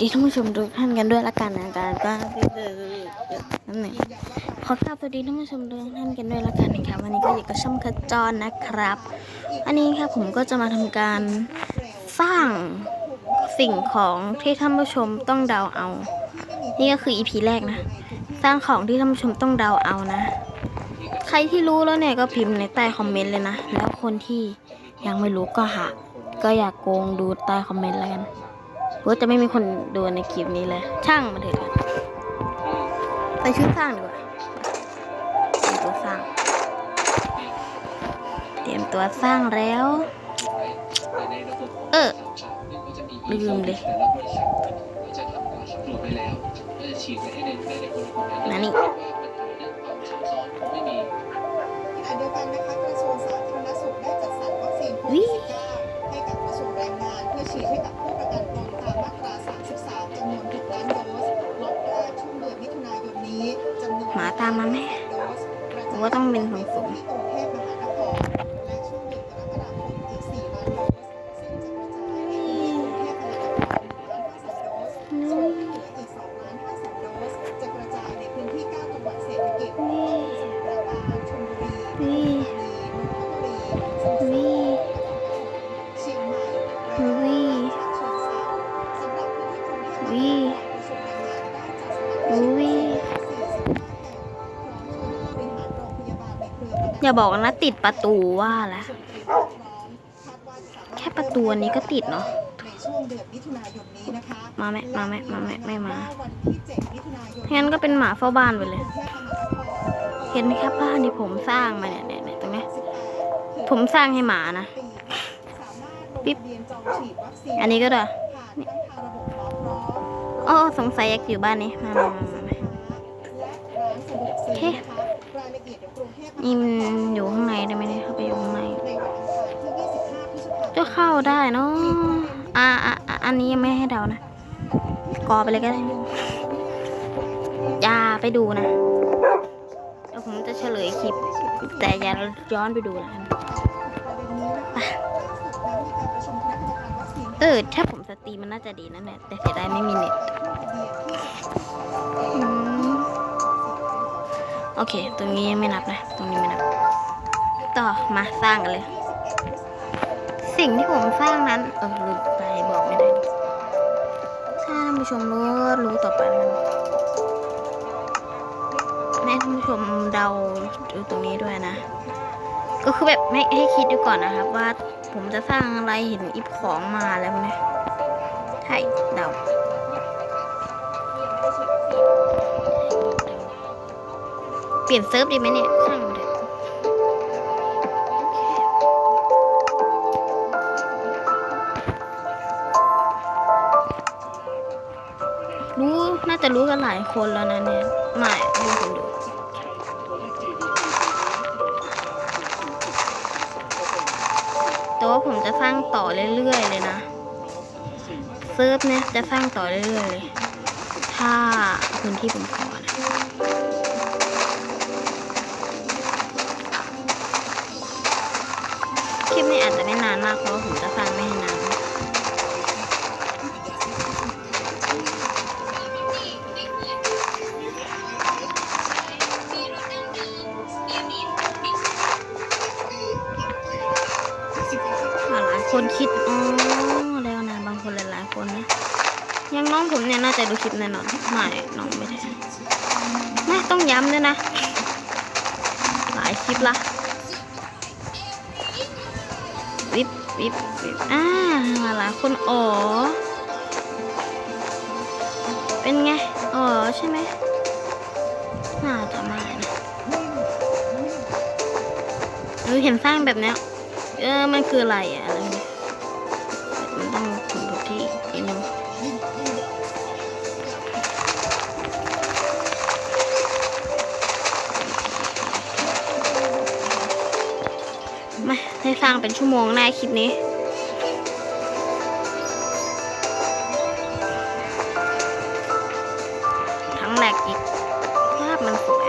ดีท่านผู้ชมทุกท่านกันด้วยละกันนะการก็นั่นเองขอกราบสวัสดีท่านผู้ชมทุกท่านกันด้วยละกันนะครับวันนี้ก็อยู่กับช่องขจรนะครับ อันนี้ครับผมก็จะมาทำการสร้างสิ่งของที่ท่านผู้ชมต้องเดาเอา นี่ก็คืออีพีแรกนะสร้างของที่ท่านผู้ชมต้องเดาเอานะ ใครที่รู้แล้วเนี่ยก็พิมพ์ในใต้คอมเมนต์เลยนะแล้วคนที่ยังไม่รู้ก็หาก็อย่ากโกงดูใต้คอมเมนต์แล้วกัน ว่าจะไม่มีคนดูในคลิปนี้เลย ช่างมาเถอะกันไปชุดสร้างดีกว่าเตรียมตัวสร้าง เตรียมตัวสร้างแล้ว เออลืมเลยนั่นนี่ ตามมาไหมโดสกระหรืจาอยว่าต้องเป็นของผมที่กรุง อประกันอย่าบอกนะติดประตูว่าละส่วนเตรียมความพร้อมคาดว่าจะสามารถแค่ประตูอันนี้ก็ติดเนาะในช่วงเดือนมิถุนายนนี้นะคะมาไหมมาไหมมาไหมไม่มาวันที่7มิถุนายนงั้นก็เป็นหมาเฝ้าบ้านไปเลยกรุงเทพมหานครเห็นไหมครับบ้านที่ผมสร้างมาเนี่ยเนี่ยเนี่ยตรงเนี้ย18ผมสร้างให้หมานะปีปิ๊บสามารถลงทะเบียนจองฉีดวัคซีนอันนี้ก็ด้วยผ่านทั้งทางระบบหมอพร้อมอ๋อสงสัยอยากอยู่บ้านนี้มามามามามาและร้านสะดวกซื้อนะค นี่มันอยู่ข้างในได้ไหมเนี่ยเข้าไปอยู่ข้างในก็เข้าได้เนาะอ่าอ,อันนี้ยังไม่ให้เดานะกอไปเลยก็ได้อย่าไปดูนะเดี๋ยวผมจะเฉลยคลิป แต่อย่าย้อนไปดูแล้วกันเออถ้าผมสตรีมมันน่าจะดีนั่นแหละแต่เสียดายไม่มีเน็ต โอเค ตรงนี้ยังไม่นับนะ ตรงนี้ไม่นับ ต่อมาสร้างกันเลย สิ่งที่ผมสร้างนั้น เออลืมไปบอกไม่ได้ ถ้าท่านผู้ชมรู้รู้ต่อไปกันให้ท่านผู้ชมเดาดูตรงนี้ด้วยนะ ก็คือแบบไม่ให้คิดดูก่อนนะครับ ว่าผมจะสร้างอะไรเห็นอิบของมาแล้วพวก เปลี่ยนเซิร์ฟดีไหมเนี่ยรู้น่าจะรู้กันหลายคนแล้วนะเนี่ยไม่ไม่มีคนดูแต่ว่าผมจะสร้างต่อเรื่อยๆเลยนะเซิร์ฟเนี่ยจะสร้างต่อเรื่อยๆเลยถ้าพื้นที่ผมพอ อาจจะไม่นานมากเพราะผมจะสร้าง มาหลาคนอ๋อ เป็นไง อ๋อ ใช่ไหมน่าจะไม่นะเออเห็นสร้างแบบนี้เออ มันคืออะไรอะอะไรเนี่ยมันต้องถึงทุกที่อีกนึงมาให้สร้างเป็นชั่วโมงแน่คลิปนี้ แปลกอีก ภาพมันสวย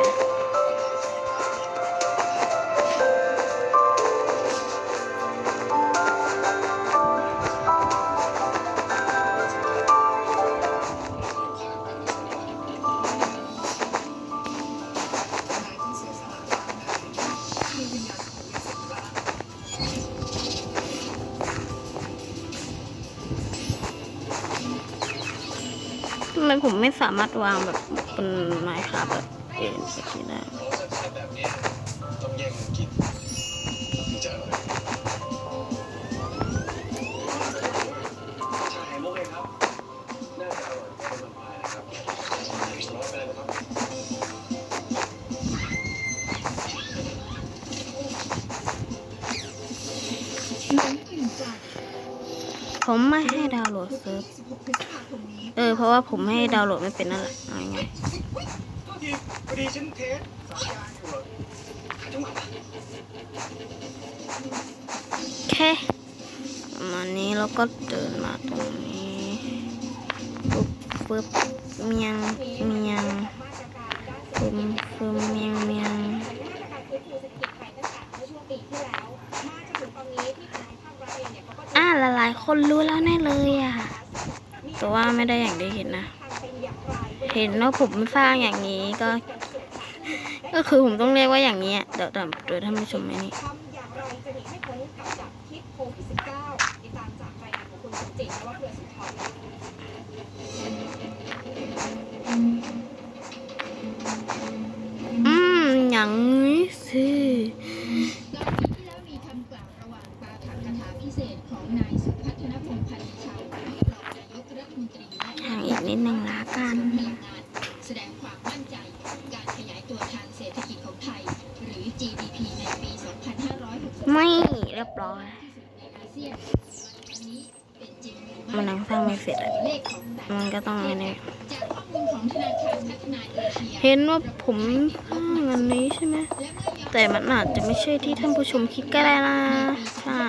ทำไมผมไม่สามารถวางแบบ บนไม้ครับแบบเอ็นแบบนี้ได้แบบนี้ต้องแย่งกันกินถึงจะอร่อยชาไข่มุกเองครับ น่าจะอร่อยกว่าต้มพายนะครับร้อนไปเลยนะครับผมไม่ให้ดาวน์โหลดเซิร์ฟ เออ เพราะว่าผมให้ดาวน์โหลดไม่เป็นนั่นแหละ อดีพอดีฉันเทสสัญญาอยู่จังหวะแค่ประมาณนี้แล้วก็เดินมาตรงนี้ปุ๊บปุ๊บเมียงเมียงฟึมฟึมเมียงเมียงอ่าหลายๆคนรู้แล้วแน่เลยอะแต่ว่าไม่ได้อย่างที่เห็นนะ เห็นว่าผมสร้างอย่างนี้ก็ ก็คือผมต้องเรียกว่าอย่างนี้เดี๋ยวเดี๋ยวเดี๋ยวท่านผู้ชมไหมนี่ มันก็ต้องอันนี้จากข้อมูลของธนาคารพัฒนาเอเชียเห็นว่าผมสร้างอันนี้ใช่ไหมและเมื่อย้อนแต่มันอาจจะไม่ใช่ที่ท่านผู้ชมคิดก็ได้นะ ใช่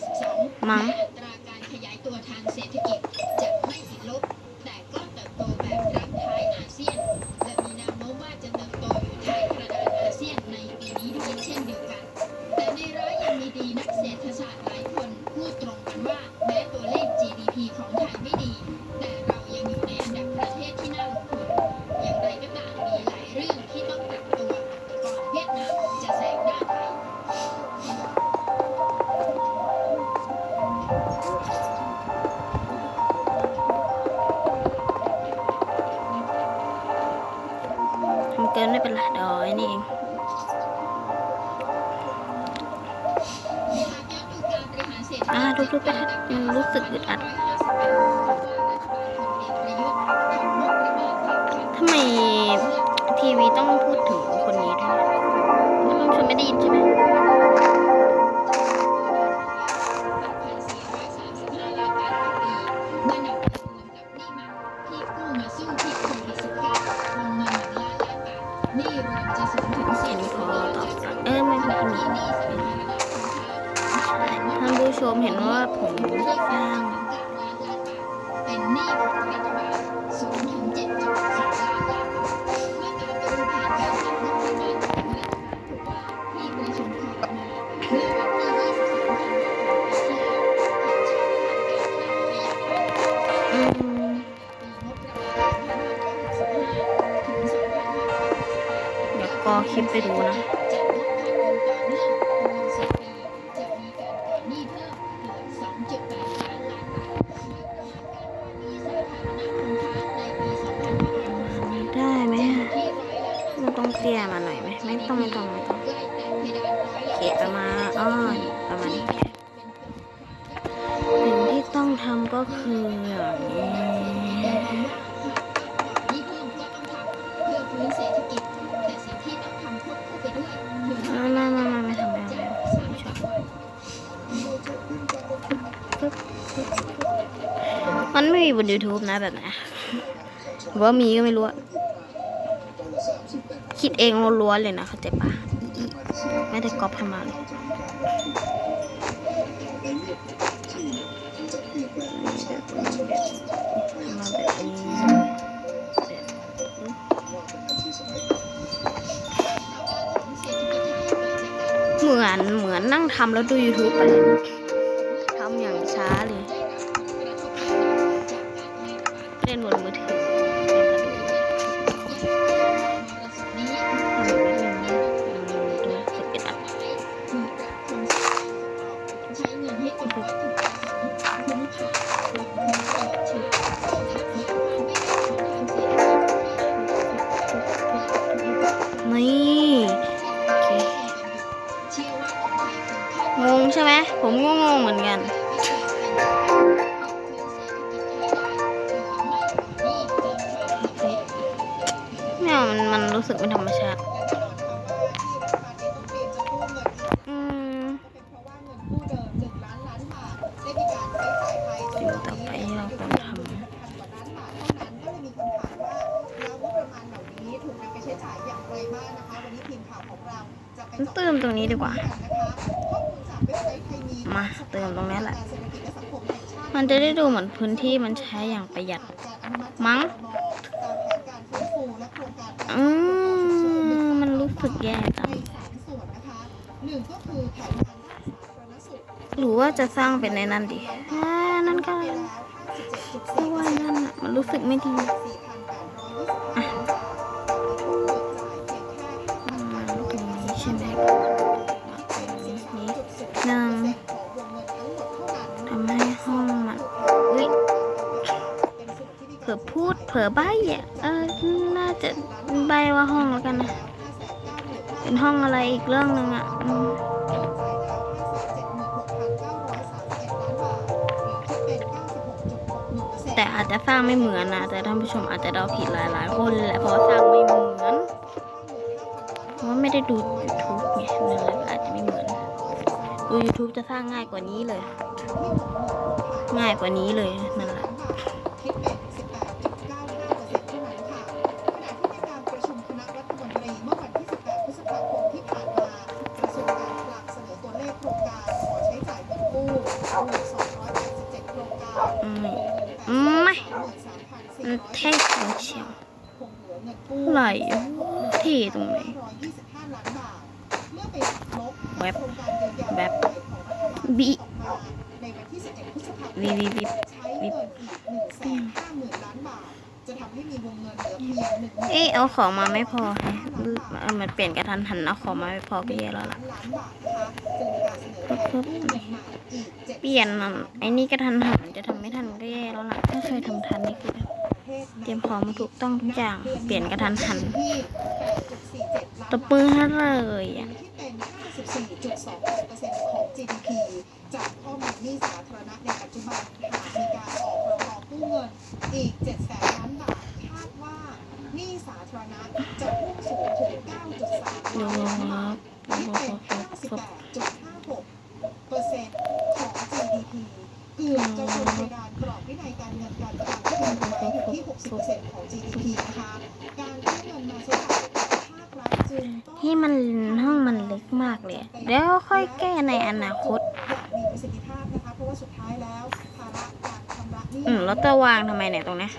2562มั้ง เกินไม่เป็นไรเดี๋ยวไอ้นี่เองหากย้อนดูการบริหารเศรษฐกิจอ่าทุกๆไปรู้สึกอึดอัดทำไมทีวีต้องพูดถึงคนนี้ด้วยท่านผู้ชมไม่ได้ยินใช่ไหม นการปรับขยายอืมปีงบประมาณ2565ถึงเดี๋ยวก็คลิปไปดูนะ เตี้ยมาหน่อยไหมไม่ต้องไม่ต้องไม่ต้องเขียนประมาณอ้อประมาณนี้สิ่งที่ต้องทำก็คืออย่างนี้นี่เพิ่มก็ต้องทำเพื่อฟื้นเศรษฐกิจแต่สิ่งที่ต้องทำควบคู่ไปด้วยคือไม่ไม่ไม่ไม่ไม่ทำไม่จะทำสามจังหวัดปึ๊บมันไม่มีบน YouTube นะแบบนี้หรือว่ามีก็ไม่รู้อะ เองล้วนๆเลยนะเข้าใจปะไม่ได้ก๊อปเข้มาเลยมาแบบนี้เหมือนเหมือนนั่งทำแล้วดู YouTube ไปเลย เราจะไปเจาะเติมตรงนี้ดีกว่านะคะข้อมูลจากเว็บไซต์ไทยมีมาเติมตรงนี้แหละการเศรษฐกิจและสังคมแห่งชาติมันจะได้ดูเหมือนพื้นที่มันใช้อย่างประหยัด มั้งตามแผนการฟื้นฟูและโครงการอืมมันรู้สึกแย่จังในสามส่วนนะคะหนึ่งก็คือแผนการด้านสาธารณสุขหรือว่าจะสร้างเป็นในนั้นดีอ่านั่นก็เพราะว่านั่นอะมันรู้สึกไม่ดี ผลอใบอะเออน่าจะใบว่าห้องแล้วกันนะ เป็นห้องอะไรอีกเรื่องหนึ่งอะแต่อาจจะสร้างไม่เหมือนนะ แต่ท่านผู้ชมอาจจะเดาผิดหลายๆคนแหละเพราะสร้างไม่เหมือนเพราะไม่ได้ดู YouTube ไงนั่นแหละอาจจะไม่เหมือนดู YouTube จะสร้างง่ายกว่านี้เลย ง่ายกว่านี้เลยนั่นแหละ เท่ตรงไหน125ล้านบาทเมื่อไปหักลบแวบโครงการเยียวยาแวบของรัฐบาลบิออกมาในวันที่11พฤษภาคมวิวิวิใช้เงินอีก1นึ่งแสนห้าหมื่นล้านบาทจะทำให้มีวงเงินเหลือเพียงหนึ่งหมื่นเอ๊ะเอาของมาไม่พอแฮะเออมันเปลี่ยนกระทันหันเอาของมาไม่พอก็แย่แล้วล่ะล้านบาทนะคะจึงมีการเสนอแผนกู้เงินใหม่อีกเจ็ดเปลี่ยนอะไอ้นี่กระทันหันจะทำไม่ทันก็แย่แล้วล่ะถ้าเคยทำทันนี่คือแบบประ เตรียมพร้อมถูกต้องทุกอย่าง เปลี่ยนกระทันหันที่8.47ล้านตบมือให้เลยอะที่เป็น54.28%ของ GDP จากข้อมูลหนี้สาธารณะในปัจจุบันหากมีการออกพรกกู้เงินอีก 7 แสนล้านบาท คาดว่าหนี้สาธารณะจะพุ่ง 9.3 ดู ล้านล้าน ค บา รั ท บ คิดเป็น 58.56เปอร์เซ็นต์ของ GDP เกือบจะชนเพดานกรอบวินัยการเงินการคลังที่กำหนดไว้อยู่ที่ 60%ของ GDP นะคะการกู้เงินมาใช้จ่ายภาครัฐจึงต้องที่มันห้องมันเล็กมากเลยอะเดี๋ยวค่อยแก้ในอนาคตอย่างมีประสิทธิภาพนะคะเพราะว่าสุดท้ายแล้วภาระการชำระหนี้อืมแล้วจะวางทำไมเนี่ยตรงเนี้ย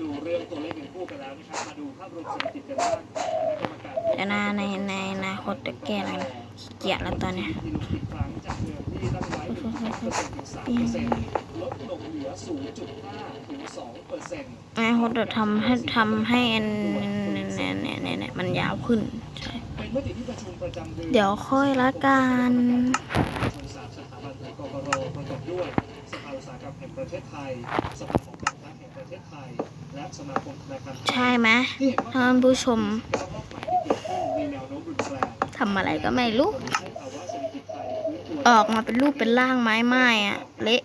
ดูเรื่องตัวเลขเงินกู้ไปแล้วนะครับ มาดูภาพรวมเศรษฐกิจกันบ้างคณะกรรม การเดี๋ยวนะในในอนาคตจะแก้อะไรกันขี้เกียจแล้วตอนเนี้ยไอีกครั้งจากเดิมที่ตั้งไว้1%ถึง3%ลดลงเหลือ0.5ถึง2%อนาคตจะทำให้ทำให้อันเนี่ยเนี่ยเนี่ยเนี่ยเนี่ยมันยาวขึ้นใช่เดี๋ยวค่อยละกันใช่ไหมท่านผู้ชม ทำอะไรก็ไม่รู้ออกมาเป็นรูปเป็นร่างไม้ไม้อะเละ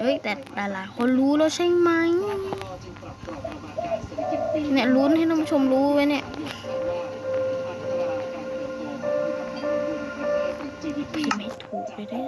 เอ้ยแต่ดาราคนรู้แล้วใช่ไหมเนี่ยรุ้นให้นผู้ชมรู้ไว้เนี่ยพี่ไม่ถูกเลยได้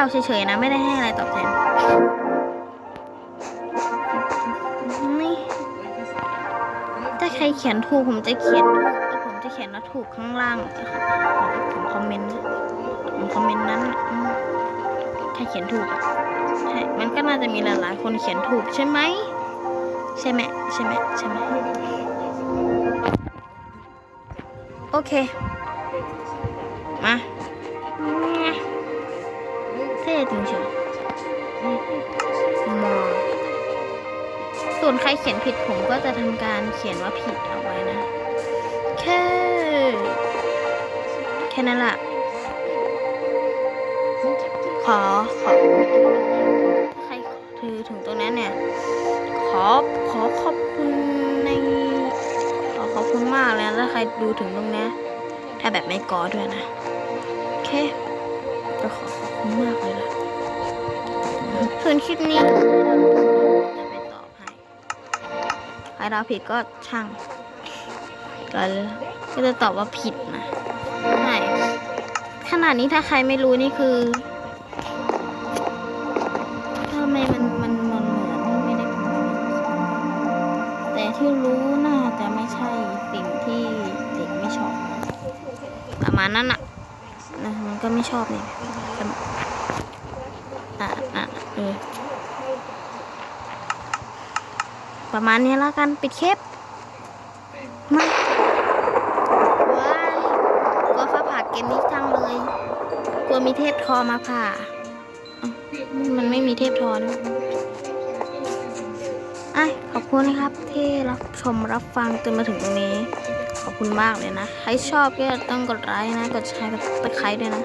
เราเฉยๆนะ ไม่ได้ให้อะไรตอบแทนนี่ถ้าใครเขียนถูกผมจะเขียนถูกแต่ผมจะเขียนว่าถูกข้างล่างนะครับผมคอมเมนต์นะผมคอมเมนต์นั้นน่ะอืมใครเขียนถูกอะใช่มันก็น่าจะมีหลายๆคนเขียนถูกใช่ไหมใช่ไหมใช่ไหมใช่ไหมโอเค มา เท่จริงเชียวมาส่วนใครเขียนผิดผมก็จะทำการเขียนว่าผิดเอาไว้นะ แค่ แค่นั้นแหละขอ ขอ ใครถือถึงตรงนั้นเนี่ย ขอ ขอขอบคุณในขอขอบคุณมากเลยนะถ้าใครดูถึงตรงนี้ถ้าแบบไม่กอด้วยนะ โอเคก็ขอขอบคุณมากเลย ล่ะส่วนคลิปนี้จะไปตอบให้ใครเราผิดก็ช่างก็ก็จะตอบว่าผิดนะใช่ขนาดนี้ถ้าใครไม่รู้นี่คือทำไมมันมันมันเหมือนไม่ได้แต่ที่รู้น่าจะไม่ใช่สิ่งที่เด็กไม่ชอบ ประมาณนั้นอะนะมันก็ไม่ชอบเนี่ย อ่ประมาณนี้แล้วกันปิดเคปมาว้ายกลัวฟ้าผ่าเกมนี้จังเลยกลัวมีเทพทอมาผ่า มันไม่มีเทพทอด้วยไอะขอบคุณนะครับ ที่รับชมรับฟังจนมาถึงตรงนี้ ขอบคุณมากเลยนะ ใครชอบก็ต้องกดไลค์นะ กดแชร์กดตะไคร้ด้วยนะ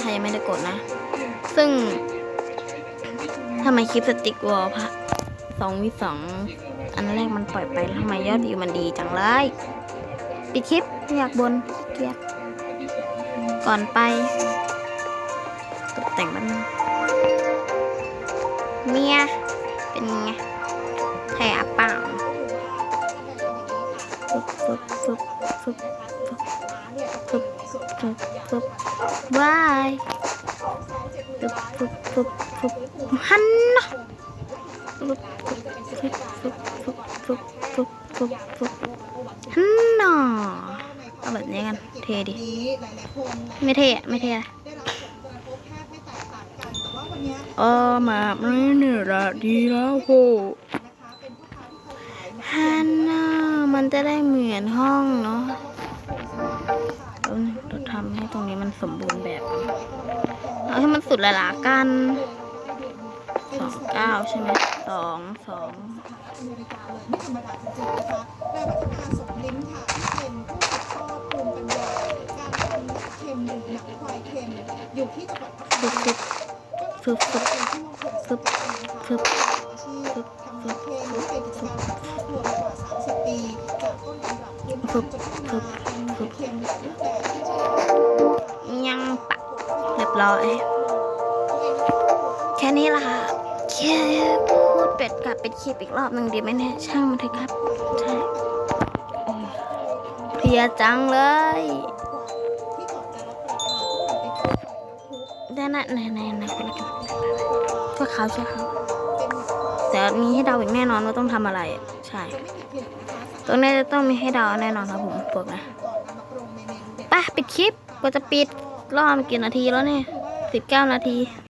ใครยังไม่ได้กดนะ ซึ่ง ทำไมคลิปสติ๊กวอลพะสองวิสองอันแรกมันปล่อยไปทำไมยอดวิวมันดีจังเลยปิดคลิปอยากบนเกียจก่อนไป ตกแต่งแป๊บนึงเมียเป็นไงแถบเปล่าฟึบฟึบฟึบฟึบฟึบฟึบฟึบฟึบบายฟึบฟึบฟึบฟึบ ทันนะฮันน่ะเอาแบบนี้กัน เทดิ ไม่เทะไม่เทอะเออมาไม่เหนื่อยละดีแล้วโหฮันน่ามันจะได้เหมือนห้องเนาะต้องทำให้ตรงนี้มันสมบูรณ์แบบ เอาให้มันสุดละละกัน สองเก้าใช่ไหมสองสองอเมริกาเลยไม่ธรรมดาจริงๆนะคะนายวัฒนาสมลิ้มค่ะที่เป็นผู้สืบทอดภูมิปัญญาการเค็มหรือหนังควายเค็มอยู่ที่จังหวัดพัทฟึบฟึบฟึบฟึบฟึบอาชีพทำหนังเค็มที่เป็นกิจการของครอบครัวมากว่า30ปีจากต้นตำรับฟึบ้านบจนพัฒนาเป็นหนังเค็มหลายรูปแบบที่ใช้ยังปะเรียบร้อย แค่นี้ละค่ะ พูดเป็ดกลับเป็ดคลิปอีกรอบหนึ่งดีไหมเนี่ยช่างมันเถอะครับใช่โอ้ยเพลียจังเลยได้แล้วคลุกได้นะไหนไหนไหนคนละกันช่วยเขาช่วยเขาแต่มีให้เดาอีกแน่นอนว่าต้องทำอะไร ใช่ตรงนี้จะต้องมีให้เดาแน่นอนครับผมบอกนะก่อนนำมาปรุงในเมนูเด็ดไปปิดคลิปกว่าจะปิดรอบกี่นาทีแล้วเนี่ยสิบเก้านาที